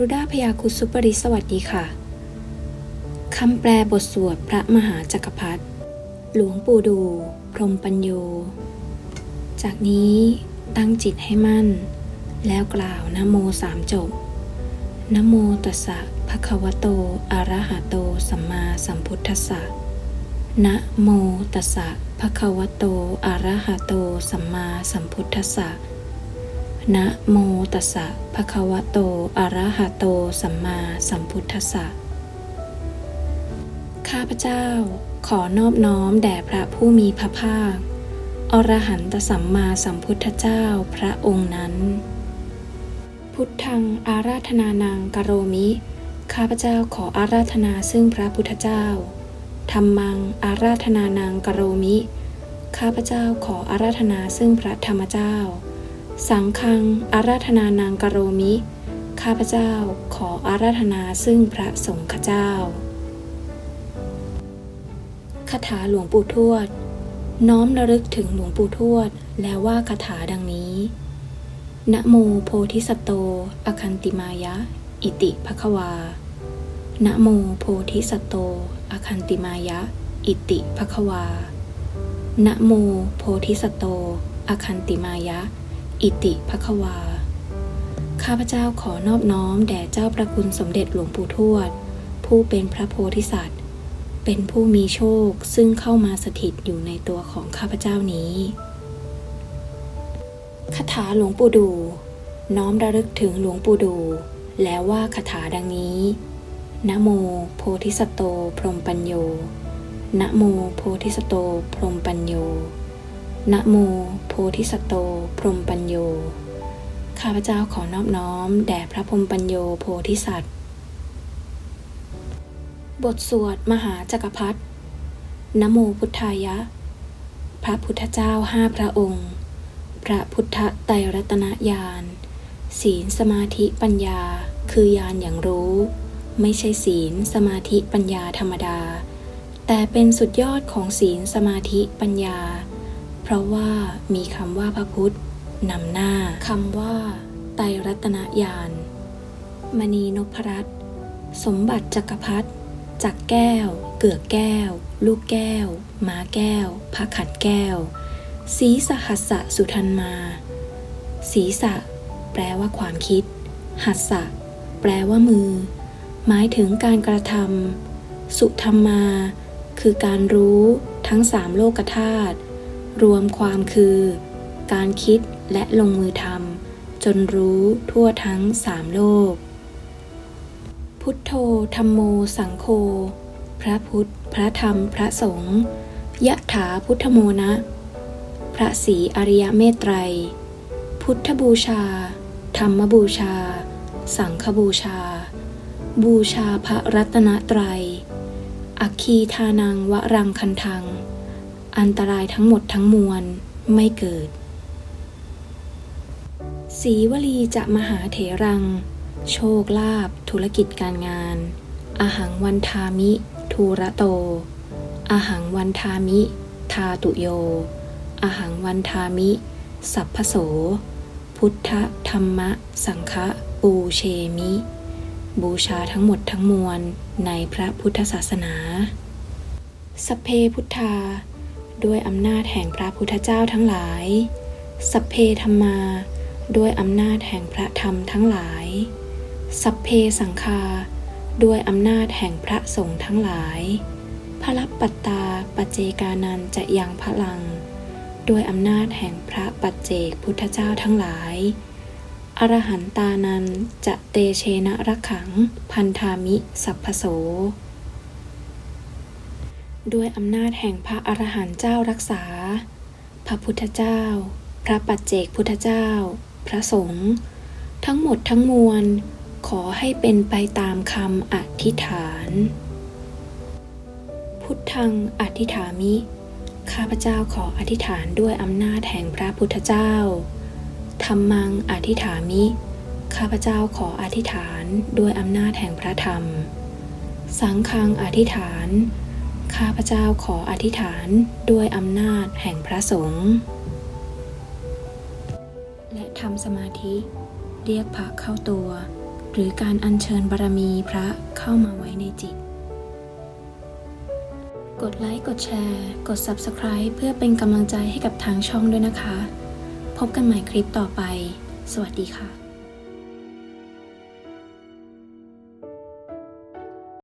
รุดาพยาคุสุปริสวัสดีค่ะ คำแปลบทสวดพระมหาจักรพรรดิหลวงปู่ดู พรหมปัญโย จากนี้ตั้งจิตให้มั่น แล้วกล่าวนะโมสามจบนะโมตัสสะภะคะวะโตอะระหะโตสัมมาสัมพุทธัสสะนะโมตัสสะภะคะวะโตอะระหะโตสัมมาสัมพุทธัสสะ นะโมตัสสะภะคะวะโต อะระหะโต สัมมาสัมพุทธัสสะ ข้าพเจ้า ขอนอบน้อมแด่พระผู้มีพระภาค อรหันตสัมมาสัมพุทธเจ้าพระองค์นั้น พุทธังอาราธนานังกโรมิ ข้าพเจ้าขออาราธนาซึ่งพระพุทธเจ้า ธรรมังอาราธนานังกโรมิ ข้าพเจ้าขออาราธนาซึ่งพระธรรมเจ้า สังฆังอาราธนานางกโรมิ ข้าพเจ้าขออาราธนาซึ่งพระสงฆ์เจ้า คาถาหลวงปู่ทวด น้อมระลึกถึงหลวงปู่ทวด แล้วว่าคาถาดังนี้ นะโมโพธิสัตโต อคันติมายะ อิติภควา นะโมโพธิสัตโต อคันติมายะ อิติภควา นะโมโพธิสัตโต อคันติมายะ อิติภควา ข้าพเจ้าขอนอบน้อมแด่เจ้าประคุณสมเด็จหลวงปู่ทวด ผู้เป็นพระโพธิสัตว์ เป็นผู้มีโชคซึ่งเข้ามาสถิตอยู่ในตัวของข้าพเจ้านี้คาถาหลวงปู่ดู น้อมระลึกถึงหลวงปู่ดู แล้วว่าคาถาดังนี้ นะโมโพธิสัตโต พรมปัญโย นะโมโพธิสัตโต พรมปัญโย นะโมโพธิสัตโต พรหมปัญโย ข้าพเจ้าขอนอบน้อม แด่พระพรหมปัญโยโพธิสัตว์ บทสวดมหาจักรพรรดินะโมพุทธายะ พระพุทธเจ้าห้าพระองค์ พระพุทธไตรรัตนญาณ ศีลสมาธิปัญญา คือญาณอย่างรู้ ไม่ใช่ศีลสมาธิปัญญาธรรมดา แต่เป็นสุดยอดของศีลสมาธิปัญญา เพราะว่ามีคำว่าพระพุทธนำหน้าคำว่า ไตรรัตนญาณมณีนพรัตน์สมบัติจักรพรรดิจักแก้ว เกือกแก้ว ลูกแก้ว ม้าแก้วพระขันแก้วศีสหัสสะสุทันมาศีสะ แปลว่าความคิด หัสสะ แปลว่ามือ หมายถึงการกระทำสุธรรมา คือการรู้ทั้งสามโลกธาตุ รวมความคือ การคิดและลงมือทำจนรู้ทั่วทั้งสามโลก พุทโธธรรมโมสังโฆพระพุทธ พระธรรมพระสงฆ์ยะถาพุทธโมนะ พระศรีอริยเมตไตร พุทธบูชา ธรรมบูชา สังฆบูชา บูชาพระรัตนตรัย อัคคีทานังวรังคันทัง อันตรายทั้งหมดทั้งมวลไม่เกิด สีวลีจะมหาเถรัง โชคลาภธุรกิจการงาน อาหังวันทามิ ทูระโต อาหังวันทามิ ทาตุโย อาหังวันทามิ สัพพโส พุทธธรรมะ สังฆะปูเชมิ บูชาทั้งหมดทั้งมวลในพระพุทธศาสนาสเพพุทธา ด้วยอำนาจแห่งพระพุทธเจ้าทั้งหลาย สัพเพธรรมา ด้วยอำนาจแห่งพระธรรมทั้งหลาย สัพเพสังฆาด้วยอำนาจแห่งพระสงฆ์ทั้งหลาย พระรับปัตตาปเจกานันจะยังพลัง ด้วยอำนาจแห่งพระปัจเจกพุทธเจ้าทั้งหลาย อรหันตานันจะเตเชนะรักขัง พันธามิสัพพโส ด้วยอำนาจแห่งพระอรหันต์เจ้ารักษา พระพุทธเจ้า พระปัจเจกพุทธเจ้า พระสงฆ์ทั้งหมดทั้งมวล ขอให้เป็นไปตามคำอธิษฐาน พุทธังอธิษฐามิ ข้าพเจ้าขออธิษฐานด้วยอำนาจแห่งพระพุทธเจ้าธรรมังอธิษฐามิ ข้าพเจ้าขออธิษฐานด้วยอำนาจแห่งพระธรรม สังฆังอธิษฐาน ข้าพเจ้าขออธิษฐานด้วยอำนาจแห่งพระสงฆ์และทำสมาธิ เรียกพระเข้าตัว หรือการอัญเชิญบารมีพระเข้ามาไว้ในจิต กดไลค์ กดแชร์ กด Subscribe เพื่อเป็นกำลังใจให้กับทางช่องด้วยนะคะ พบกันใหม่คลิปต่อไป สวัสดีค่ะ